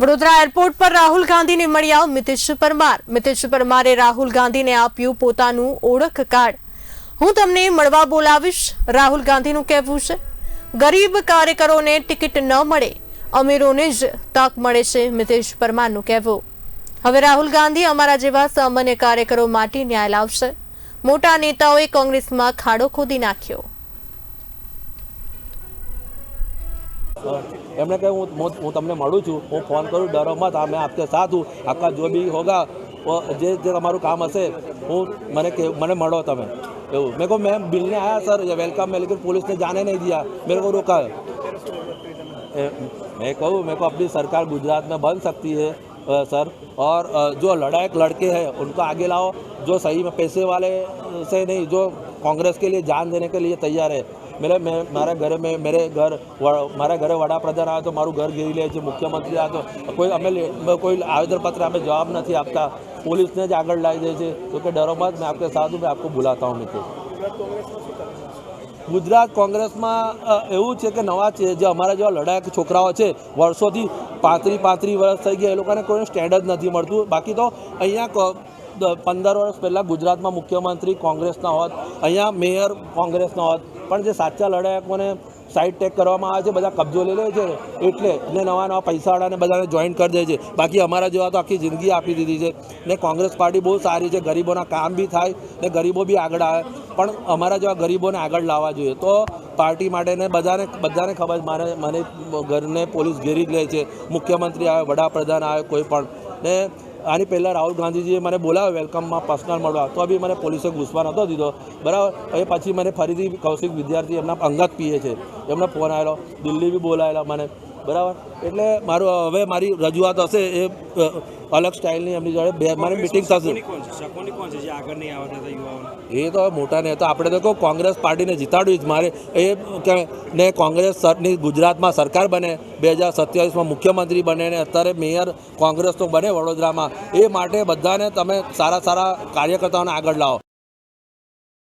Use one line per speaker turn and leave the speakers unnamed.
Vadodara airport પર રાહુલ ગાંધીને મળ્યા મિતેશ પરમાર. મિતેશ પરમારે રાહુલ ગાંધીને આપ્યું પોતાનું ઓળખ કાર્ડ. હું તમને મળવા બોલાવીશ. રાહુલ ગાંધીનું કહેવું છે, ગરીબ કાર્યકરોને ટિકિટ ન મળે. અમીરોને જ તક મળે છે, મિતેશ પરમારનું કહેવું. હવે રાહુલ ગાંધી અમારા જેવા સામાન્ય કાર્યકરો માટે ન્યાય લાવશે. મોટા નેતાઓએ કોંગ્રેસમાં ખાડો ખોદી નાખ્યો.
એમણે કહ્યું હું હું હું તમને મળું છું હું ફોન કરું ડરો મત આ મેં આપકે સાથ હું આપકા જો भी होगा वो જે જે તમારું કામ હશે હું મને કે મને મળો તમે એવું મેં કહું मैं मिलने आया सर ये वेलकम है लेकिन पुलिस ने जाने नहीं दिया मेरे को रोका है ए, मैं कहूँ मेरे को अपनी सरकार गुजरात में बन सकती है अ, सर और अ, जो लड़ाक लड़के हैं उनको आगे लाओ जो सही में पैसे वाले से नहीं जो कांग्रेस के लिए जान देने के लिए तैयार है મેં मैं મારા ઘરે મેં, મેરે ઘર મારા ઘરે વડાપ્રધાન આવે તો મારું ઘર ઘેરી લે છે, મુખ્યમંત્રી આવે તો કોઈ, અમે કોઈ આવેદનપત્ર, અમે જવાબ નથી આપતા. પોલીસને જ આગળ લાવી દે છે. તો કે ડરો મત મેં આપણે સાધુ, મેં આપકો બુલાતા હું મિત્રો. ગુજરાત કોંગ્રેસમાં એવું છે કે નવા છે, જે અમારા જેવા લડાયક છોકરાઓ છે, વર્ષોથી પાંત્રી પાંત્રી વર્ષ થઈ ગયા, એ લોકોને કોઈ સ્ટેન્ડ જ નથી મળતું. બાકી તો અહીંયા પંદર વર્ષ પહેલાં ગુજરાતમાં મુખ્યમંત્રી કોંગ્રેસના હોત, અહીંયા મેયર કોંગ્રેસના હોત. પણ જે સાચા લડાયકોને સાઈડ ટેક કરવામાં આવે છે, બધા કબજો લઈ લે છે. એટલે ને નવા નવા પૈસાવાળાને બધાને જોઈન કરી દે છે. બાકી અમારા જેવા તો આખી જિંદગી આપી દીધી છે. ને કોંગ્રેસ પાર્ટી બહુ સારી છે. ગરીબોના કામ બી થાય ને ગરીબો બી આગળ આવે. પણ અમારા જેવા ગરીબોને આગળ લાવવા જોઈએ. તો પાર્ટી માટેને બધાને બધાને ખબર મારે, મને ઘરને પોલીસ ઘેરી જ લે છે. મુખ્યમંત્રી આવે, વડાપ્રધાન આવે કોઈ પણ. ને આની પહેલાં રાહુલ ગાંધીજીએ મને બોલાવ્યો વેલકમમાં પર્સનલ મળવા. તો બી મને પોલીસે ઘૂસવા નહોતો દીધો. બરાબર? એ પછી મને ફરીથી કૌશિક વિદ્યાર્થી એમના અંગત પીએ છે. એમનો ફોન આવેલો દિલ્હી બી બોલાયેલા મને. બરાબર? એટલે મારું હવે મારી રજૂઆત હશે એ અલગ સ્ટાઇલની એમની જોડે. બે મારી મિટિંગ થશે. એ તો મોટા નેતા આપણે તો કહું કોંગ્રેસ પાર્ટીને જીતાડવી જ. મારે એ કે ને કોંગ્રેસ સરની ગુજરાતમાં સરકાર બને બે હજાર સત્યાવીસમાં મુખ્યમંત્રી બને ને અત્યારે મેયર કોંગ્રેસનો બને વડોદરામાં. એ માટે બધાને તમે સારા સારા કાર્યકર્તાઓને આગળ લાવો.